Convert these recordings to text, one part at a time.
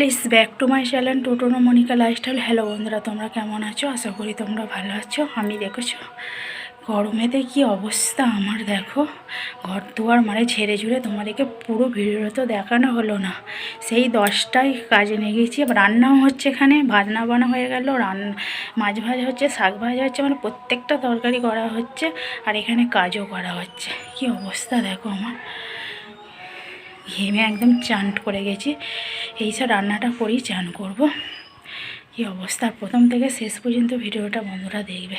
Please back to my channel Totono Monika lifestyle. Hello বন্ধুরা, তোমরা কেমন আছো? আশা করি তোমরা ভালো আছো। আমি দেখেছ? গরমেতে কি অবস্থা আমার, দেখো। ঘর দুয়ার মানে ঝেড়ে ঝুড়ে তোমাদেরকে পুরো ভিডিও তো দেখানো হলো না। সেই দশটায় কাজে নিয়ে গেছি। রান্নাও হচ্ছে এখানে, ভাজনা বানা হয়ে গেল, রান, মাছ ভাজা হচ্ছে, শাক ভাজা হচ্ছে মানে প্রত্যেকটা তরকারি করা হচ্ছে, আর এখানে কাজও করা হচ্ছে। কি অবস্থা দেখো আমার। ঘেমে একদম চান করে গেছি। এই সব রান্নাটা করেই চান করব। কি অবস্থা? প্রথম থেকে শেষ পর্যন্ত ভিডিওটা বন্ধুরা দেখবে।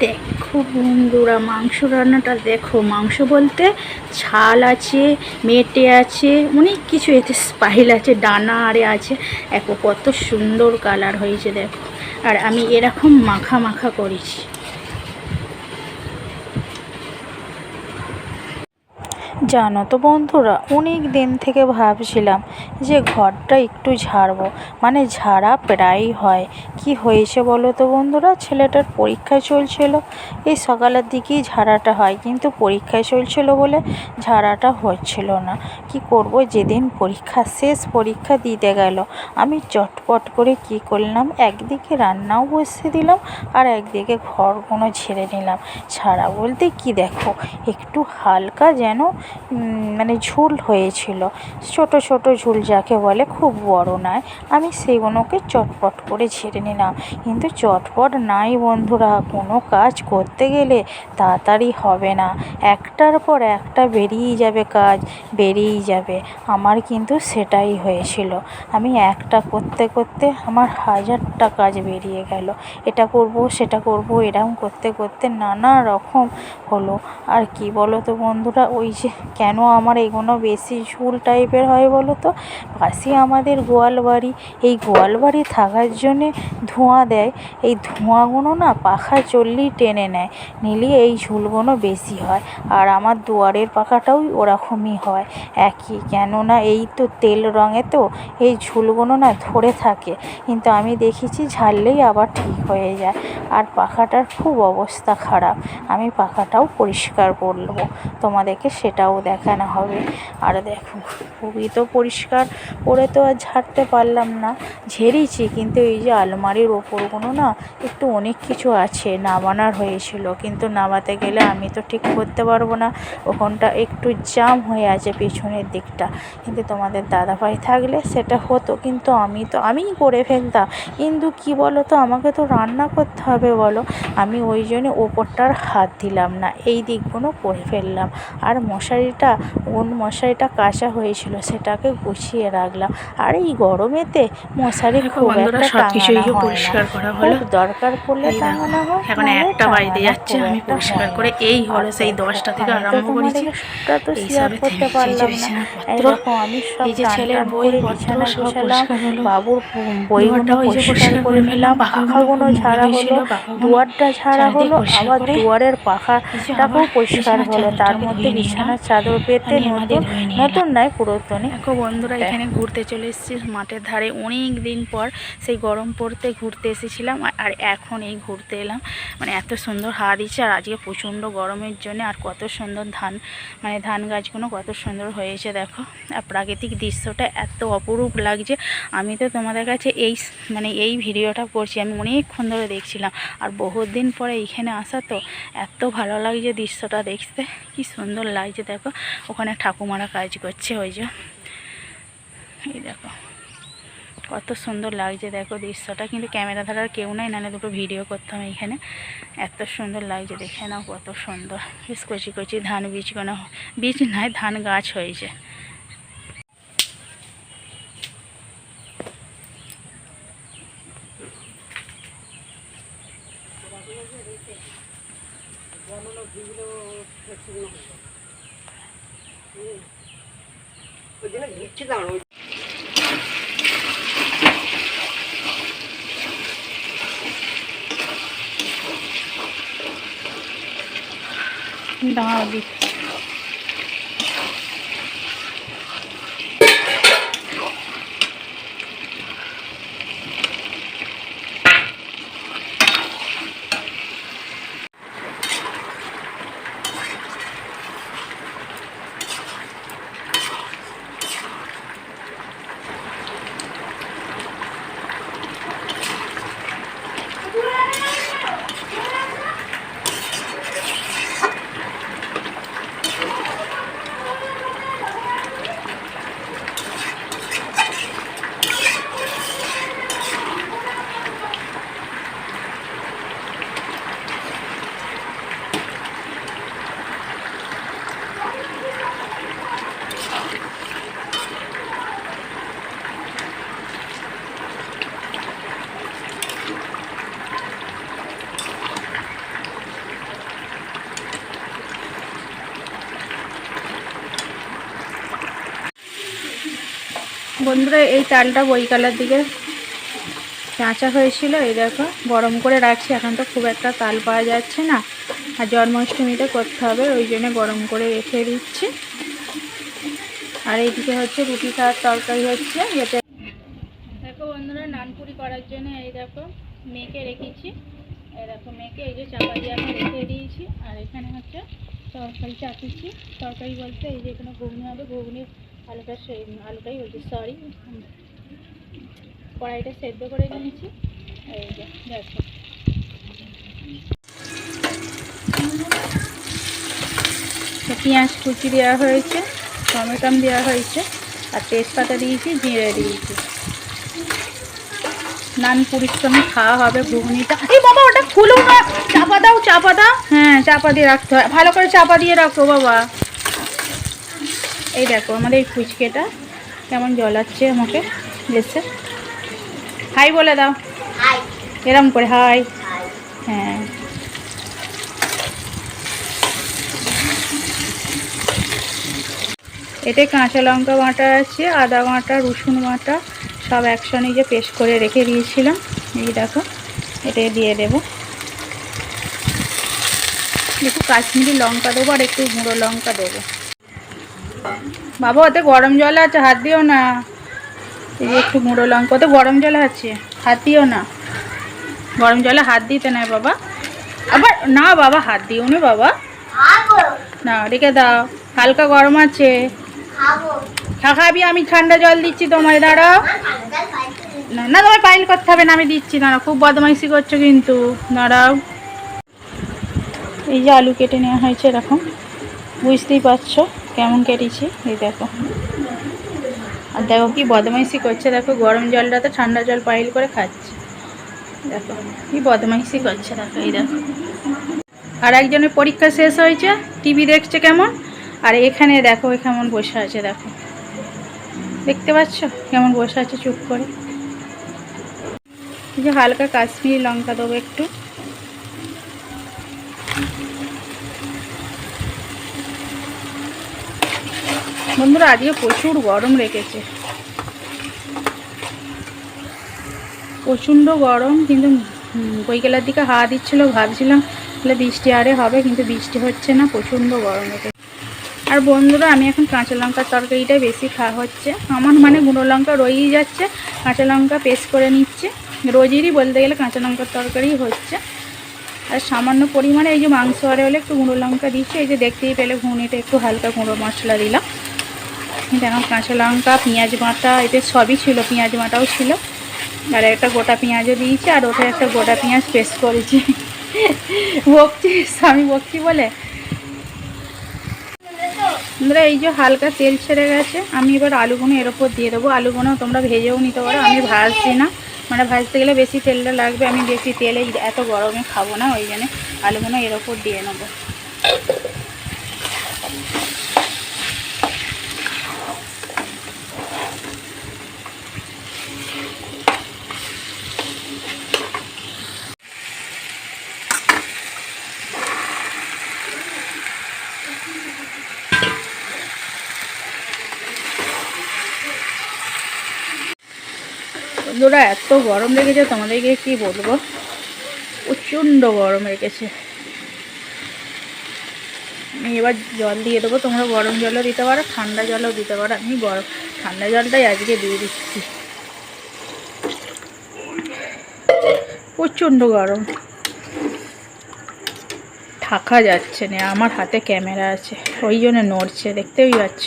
দেখো বন্ধুরা, মাংস রান্নাটা দেখো। মাংস বলতে ছাল আছে, মেটে আছে, অনেক কিছু এতে স্পাইল আছে, ডানা আরে আছে। দেখো কত সুন্দর কালার হয়েছে, দেখো। আর আমি এরকম মাখা মাখা করেছি। জানো তো বন্ধুরা, অনেক দিন থেকে ভাবছিলাম যে ঘরটা একটু ঝাড়বো। মানে ঝাড়া প্রায়ই হয়। কি হয়েছে বলো তো বন্ধুরা? ছেলেটার পরীক্ষা চলছিল। এই সকালের দিকেই ঝাড়াটা হয়। কিন্তু পরীক্ষায় চলছিল বলে ঝাড়াটা হচ্ছিল না। কি করব? যেদিন পরীক্ষা, শেষ পরীক্ষা দিতে গেল। আমি চটপট করে কি করলাম? একদিকে রান্নাও বসিয়ে দিলাম আর একদিকে ঘরগুলো ঝেড়ে নিলাম। ছাড়া বলতে কি দেখো? একটু হালকা যেন মানে ঝুল হয়েছিল। ছোট ছোট ঝুল যাকে বলে খুব বড় নয়। আমি সেগুলোকে চটপট করে ঝেড়ে নিলাম। কিন্তু চটপট নাই বন্ধুরা, কোনো কাজ করতে গেলে তাড়াতাড়ি হবে না। একটার পর একটা বেরিয়েই যাবে কাজ, বেরিয়েই যাবে। আমার কিন্তু সেটাই হয়েছিল। আমি একটা করতে করতে আমার হাজারটা কাজ বেরিয়ে গেল। এটা করব, সেটা করব এরকম করতে করতে নানা রকম হলো। আর কি বলো তো বন্ধুরা, ওই যে কেন আমার এগুলো বেশি ঝুল টাইপের হয় বলো তো? পাশে আমাদের গোয়াল বাড়ি। এই গোয়াল বাড়ি থাকার জন্যে ধোঁয়া দেয়। এই ধোঁয়াগুলো না পাখা চললেই টেনে নেয়। নিলে এই ঝুলগুলো বেশি হয়। আর আমার দুয়ারের পাখাটাও ওরকমই হয়। একই। কেননা এই তো তেল রঙে তো এই ঝুলগুলো না ধরে থাকে। কিন্তু আমি দেখেছি ঝাড়লেই আবার ঠিক হয়ে যায়। আর পাখাটার খুব অবস্থা খারাপ। আমি পাখাটাও পরিষ্কার করব। তোমাদেরকে সেটাও দেখানো হবে। আর দেখো, খুবই তো পরিষ্কার। করে তো আর ঝাড়তে পারলাম না। ঝেড়েছি, কিন্তু এই যে আলমারির ওপরগুলো না, একটু অনেক কিছু আছে, নামানোর হয়েছিল। কিন্তু নামাতে গেলে আমি তো ঠিক করতে পারব না। ওখানটা একটু জাম হয়ে আছে পেছনের দিকটা। কিন্তু তোমাদের দাদাভাই থাকলে সেটা হতো, কিন্তু আমি তো, আমিই করে ফেলতাম। কিন্তু কি বলো তো আমাকে তো রান্না করতে হবে বলো। আমি ওই জন্য ওপরটার হাত দিলাম না, এই দিকগুলো করে ফেললাম। আর মশারিটা কোন মশারিটা কাঁচা হয়েছিল সেটাকে গুছিয়ে রাখলাম। আর এই গরমেতে মশারি খুব একটা টাঙানো পরিষ্কার করা হলো। দরকার পড়লে টাঙানো হয় এখন একটা বাড়িতে যাচ্ছে আমি পরিষ্কার করে এই হলো সেই দশটা থেকে আরম্ভ করেছি। সবটা তো শেয়ার করতে পারলাম না। আমি সব এই যে ছেলের বই বিছানা গোছালাম। বাবুর দুয়ারটাও এই যে পরিষ্কার করে নিলাম পাখাগুলো ঝাড়া হলো দুয়ারটা ঝাড়া হলো আবার দুয়ারের পাখাটাকেও পরিষ্কার হলো। তার মধ্যে বিছানার চাদর পেতে আমাদের নতুন নতুন নয় পুরাতনই। দেখো বন্ধুরা এখানে ঘুরতে চলে এসেছি মাঠের ধারে। অনেক দিন পর সেই গরম পড়তে ঘুরতে এসেছিলাম আর- আর এখন এই ঘুরতে এলাম। মানে এত সুন্দর হাওয়া দিচ্ছে আর আজকে প্রচণ্ড গরমের জন্য আর কত সুন্দর ধান মানে ধান গাছগুলো কত সুন্দর হয়েছে দেখো। আর প্রাকৃতিক দৃশ্যটা এত অপরূপ লাগছে। আমি তো তোমাদের কাছে এই মানে এই ভিডিওটা করছি আমি অনেকক্ষণ ধরে দেখছিলাম। আর বহুত দিন পরে এইখানে আসা তো এত ভালো লাগছে দৃশ্যটা দেখতে। কি সুন্দর লাগছে দেখো। ওখানে ঠাকুমারা কাজ করছে, ওই যে। এই দেখো, কত সুন্দর লাগছে, দেখো দৃশ্যটা। কিন্তু ক্যামেরা ধরার কেউ নাই, নাহলে দুটো ভিডিও করতাম এইখানে। এত সুন্দর লাগছে, দেখে নাও কত সুন্দর। বেশ কচি কচি ধান বীজ কোনো, বীজ নাই ধান গাছ হয়েছে। দাঁড়াও দিচ্ছি বন্ধুরা, এই তালটা বইকালার দিকে কাঁচা হয়েছিল। এই দেখো, গরম করে রাখছি। এখন তো খুব একটা তাল পাওয়া যাচ্ছে না। আর জন্মাষ্টমীতে করতে হবে, ওই জন্য গরম করে রেখে দিচ্ছি। আর এইদিকে হচ্ছে রুটি খাওয়ার তরকারি হচ্ছে যেতে দেখো বন্ধুরা নানপুরি করার জন্য এই দেখো মেখে রেখেছি। দেখো মেখে এই যে চাপা দিয়ে আমি রেখে দিয়েছি। আর এখানে হচ্ছে তরকারি চাপিয়েছি। তরকারি বলতে এই যে এখানে ঘুগনি হবে, ঘুগনির আলুটা আলুটাই বলছি সরি কড়াইটা সেদ্ধ করে নিয়েছি। দেখো। পেঁয়াজ কুচি দেওয়া হয়েছে, টমেটম দেওয়া হয়েছে, আর তেজপাতা দিয়েছি, জিরে দিয়েছি। নান সঙ্গে খাওয়া হবে ঘুগনিটা। এই বাবা, ওটা খুলো না। চাপা দাও চাপা দাও। হ্যাঁ চাপা দিয়ে রাখতে হয়। ভালো করে চাপা দিয়ে রাখো বাবা। এই দেখো আমাদের এই ফুচকেটা কেমন জ্বলাচ্ছে আমাকে এসে হাই বলে দাও। এরম করে হাই। হ্যাঁ। এতে কাঁচা লঙ্কা বাটা আছে আদা বাটা রসুন বাটা সব একসঙ্গে যে পেস্ট করে রেখে দিয়েছিলাম। এই দেখো এটা দিয়ে দেবো। একটু কাশ্মীরি লঙ্কা দেবো আর একটু গুঁড়ো লঙ্কা দেবো। বাবা ওতে গরম জল আছে হাত দিও না। এই যে একটু গুঁড়ো লঙ্কা ওতে গরম জল আছে হাত দিও না। গরম জলে হাত দিতে নাই বাবা। আবার না বাবা হাত দিও না বাবা। না রেখে দাও হালকা গরম আছে। খা- খাবি আমি ঠান্ডা জল দিচ্ছি তোমায় দাঁড়াও। না না তোমায় পাইল করতে হবে না আমি দিচ্ছি দাঁড়াও খুব বদমাইশি করছ কিন্তু দাঁড়াও। এই যে আলু কেটে নেওয়া হয়েছে এরকম। বুঝতেই পারছ। কেমন কেটেছি? এই দেখো। আর দেখো কি বদমাইশি করছে। দেখো, গরম জলটাতে ঠান্ডা জল পাইল করে খাচ্ছে। দেখো, কি বদমাইশি করছে। দেখো, এই দেখো। আর একজনের পরীক্ষা শেষ হয়েছে। টিভি দেখছে কেমন? আর এখানে দেখো কেমন বসে আছে। দেখো। দেখতে পাচ্ছ? কেমন বসে আছে চুপ করে। যে হালকা কাশ্মীরি লঙ্কা দেবো একটু। বন্ধুরা আজকে প্রচুর গরম রেখেছে। প্রচণ্ড গরম কিন্তু বৈকালের দিকে হাওয়া দিচ্ছিল ভাবছিলাম তাহলে বৃষ্টি আরে হবে কিন্তু বৃষ্টি হচ্ছে না প্রচণ্ড গরম রেখেছে। আর বন্ধুরা আমি এখন কাঁচা লঙ্কার তরকারিটাই বেশি খাওয়া হচ্ছে। আমার মানে গুঁড়ো লঙ্কা রয়েই যাচ্ছে কাঁচা লঙ্কা পেস্ট করে নিচ্ছে। রোজেরই বলতে গেলে কাঁচা লঙ্কার তরকারি হচ্ছে। আর সামান্য পরিমাণে এই যে মাংস আরে হলে একটু গুঁড়ো লঙ্কা দিচ্ছি এই যে দেখতেই পেলে ঘুনিটা একটু হালকা গুঁড়ো মশলা দিলাম। দেখো কাঁচা লঙ্কা, পেঁয়াজ বাটা, এতে সবই ছিল, পেঁয়াজ বাটাও ছিল। আর একটা গোটা পেঁয়াজও দিয়েছি, আর ওটা একটা গোটা পেঁয়াজ পেস্ট করেছি। বকছি, স্বামী বকছি বলে। বন্ধুরা, এই যে হালকা তেল ছেড়ে গেছে, আমি এবার আলুগুলো এর ওপর দিয়ে দেবো। আলুগুলো তোমরা ভেজেও নিতে পারো, আমি ভাজছি না। মানে ভাজতে গেলে বেশি তেলটা লাগবে, আমি বেশি তেলে এত গরমে খাব না, ওই জন্য আলুগুলো এর ওপর দিয়ে নেব। বন্ধুরা এত গরম লেগেছে, তোমাদেরকে কি বলব? প্রচণ্ড গরম রেখেছে আমি এবার জল দিয়ে দেবো, তোমরা গরম জলও দিতে পারো, ঠান্ডা জলও দিতে পারো। আমি গরম ঠান্ডা জলটাই আজকে দিয়ে দিচ্ছি। প্রচণ্ড গরম। থাকা যাচ্ছে না, আমার হাতে ক্যামেরা আছে, ওই জন্য নড়ছে, দেখতেই পাচ্ছ?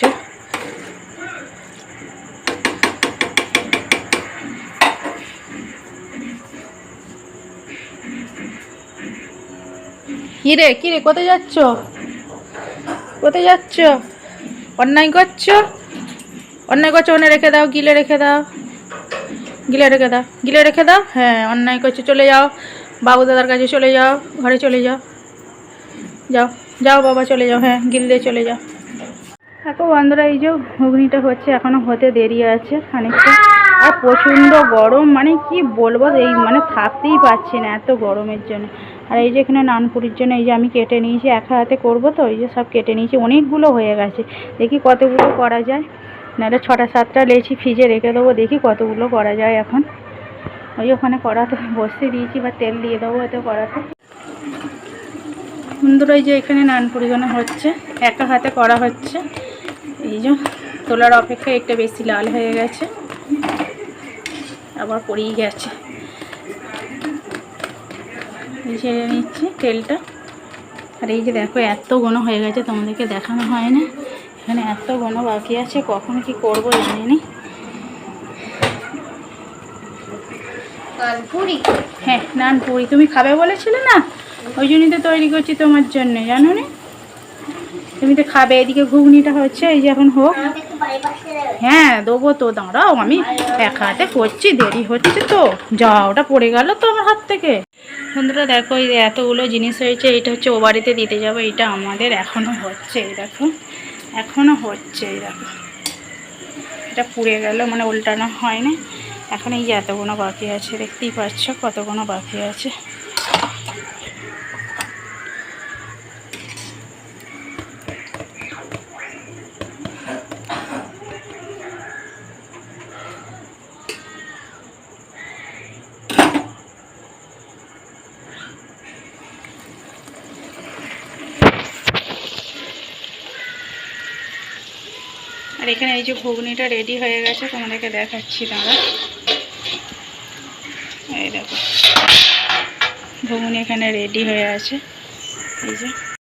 কিরে কিরে, কোথায় যাচ্ছ? কোথায় যাচ্ছ? অন্যায় করছ? অন্যায় করছ ওনে রেখে দাও, গিলে রেখে দাও। গিলে রেখে দাও, গিলে রেখে দাও? হ্যাঁ অন্যায় করছ, চলে যাও। বাবু দাদার কাছে চলে যাও, ঘরে চলে যাও। যাও যাও বাবা, চলে যাও হ্যাঁ গিললে চলে যাও। দেখো বন্ধুরা, এই যে ঘুগনিটা হচ্ছে এখনও হতে দেরি আছে খানিকটা। আর প্রচণ্ড গরম মানে কি বলব, এই মানে থাকতেই পারছি না এত গরমের জন্য। আর এই যে এখানে নানপুরির জন্য এই যে আমি কেটে নিয়েছি, একা হাতে করব তো, এই যে সব কেটে নিয়েছি, অনেকগুলো হয়ে গেছে। দেখি কতগুলো করা যায়। নাহলে ছটা সাতটা লেচি ফ্রিজে রেখে দেবো, দেখি কতগুলো করা যায় এখন। ওই ওখানে কড়াতে বসিয়ে দিয়েছি, বা তেল দিয়ে দেবো হয়তো কড়াতে। বন্ধুরা, এই যে এখানে নান পরিগণা হচ্ছে, একা হাতে করা হচ্ছে। এই যে তোলার অপেক্ষায় একটা বেশি লাল হয়ে গেছে, আবার পড়েই গেছে। এই নিচ্ছি তেলটা। আর এই যে দেখো এত ঘন হয়ে গেছে তোমাদেরকে দেখানো হয় না এখানে এত ঘন বাকি আছে কখন কি করব জানি না পুরি হ্যাঁ নান পুরি। তুমি খাবে বলেছিলে না? ওই জন্যই তো তৈরি করছি তোমার জন্য জানো না তুমি তো খাবে এদিকে ঘুগনিটা হচ্ছে এই যে এখন হোক। হ্যাঁ দেবো তো, দাঁড়াও, আমি এক হাতে করছি, দেরি হচ্ছে তো। যা ওটা পড়ে গেল তো আমার হাত থেকে। বন্ধুরা, দেখো, এই এতগুলো জিনিস হয়েছে, এটা হচ্ছে ও বাড়িতে দিতে যাব, এটা আমাদের এখনও হচ্ছে, এই দেখো। এখনও হচ্ছে, এই দেখো। এটা পুড়ে গেল মানে উল্টানো হয় না এখন এই যে এতগুলো বাকি আছে, দেখতেই পাচ্ছ কতগুলো বাকি আছে। আর এখানে এই যে ঘুগনিটা রেডি হয়ে গেছে, তোমাদেরকে দেখাচ্ছি দাঁড়া। এই দেখো, ঘুগনি এখানে রেডি হয়ে আছে। এই যে।